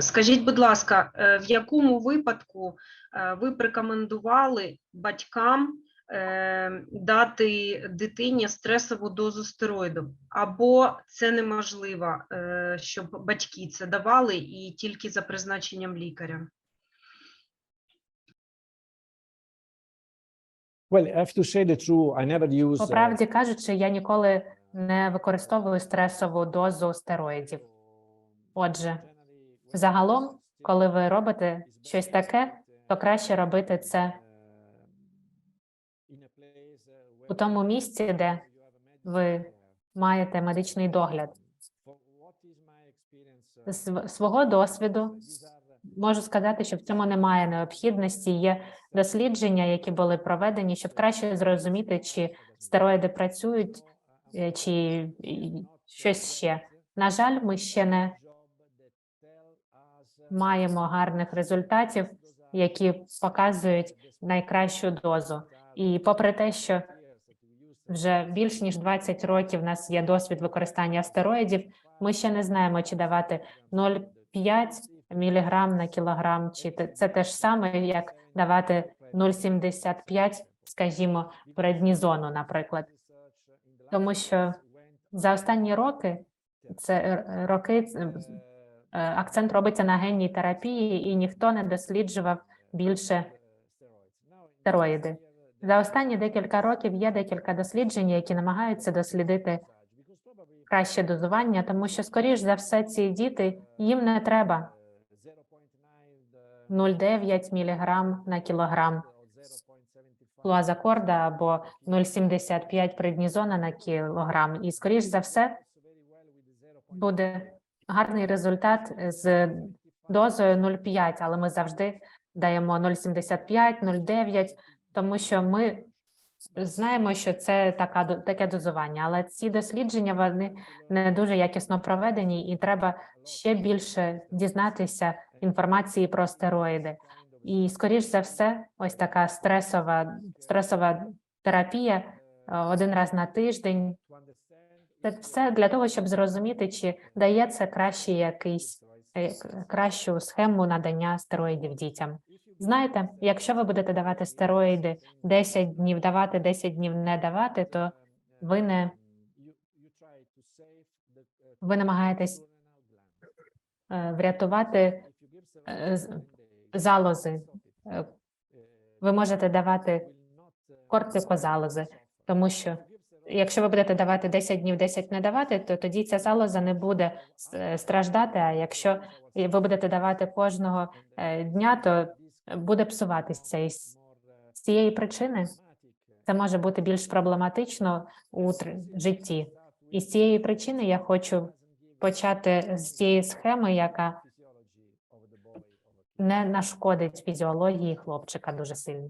Скажіть, будь ласка, е, в якому випадку е, ви б рекомендували батькам е, дати дитині стресову дозу стероїду? Або це неможливо, щоб батьки це давали і тільки за призначенням лікаря? Well, I have to say the truth. I never use. По uh, правді кажучи, я ніколи не використовую стресову дозу стероїдів. Отже, загалом, коли ви робите щось таке, то краще робити це у тому місці, де ви маєте медичний догляд. З св- свого досвіду можу сказати, що в цьому немає необхідності. Є дослідження, які були проведені, щоб краще зрозуміти, чи стероїди працюють, е, чи щось ще. На жаль, ми ще не маємо гарних результатів, які показують найкращу дозу. І попри те, що вже більш ніж 20 років в нас є досвід використання стероїдів, ми ще не знаємо, чи давати 0,5 міліграм на кілограм, чи це те ж саме, як давати 0,75, скажімо, преднізону, наприклад. Тому що за останні роки це е, роки акцент робиться на генній терапії, і ніхто не досліджував більше стероїди. За останні декілька років є декілька досліджень, які намагаються дослідити краще дозування, тому що, скоріш за все, ці діти їм не треба 0,9 міліграм на кілограм флуазакорда або 0,75 преднізона на кілограм. І, скоріш за все, буде гарний результат з дозою 0,5, але ми завжди даємо 0,75, 0,9, тому що ми знаємо, що це така таке дозування, але ці дослідження вони не дуже якісно проведені, і треба ще більше дізнатися інформації про стероїди. І скоріш за все, ось така стресова стресова терапія е, один раз на тиждень. Це все для того, щоб зрозуміти, чи дає це краще якийсь е, кращу схему надання стероїдів дітям. Знаєте, якщо ви будете давати стероїди 10 днів давати, 10 днів не давати, то ви не ви намагаєтесь е, врятувати е, залози. Ви можете давати кортикозалози, тому що якщо ви будете давати 10 днів, 10 не давати, то тоді ця залоза не буде е, страждати. А якщо ви будете давати кожного е, дня, то буде псуватися. І з цієї причини це може бути більш проблематично у житті. І з цієї причини я хочу почати з цієї схеми, яка не нашкодить фізіології хлопчика дуже сильно.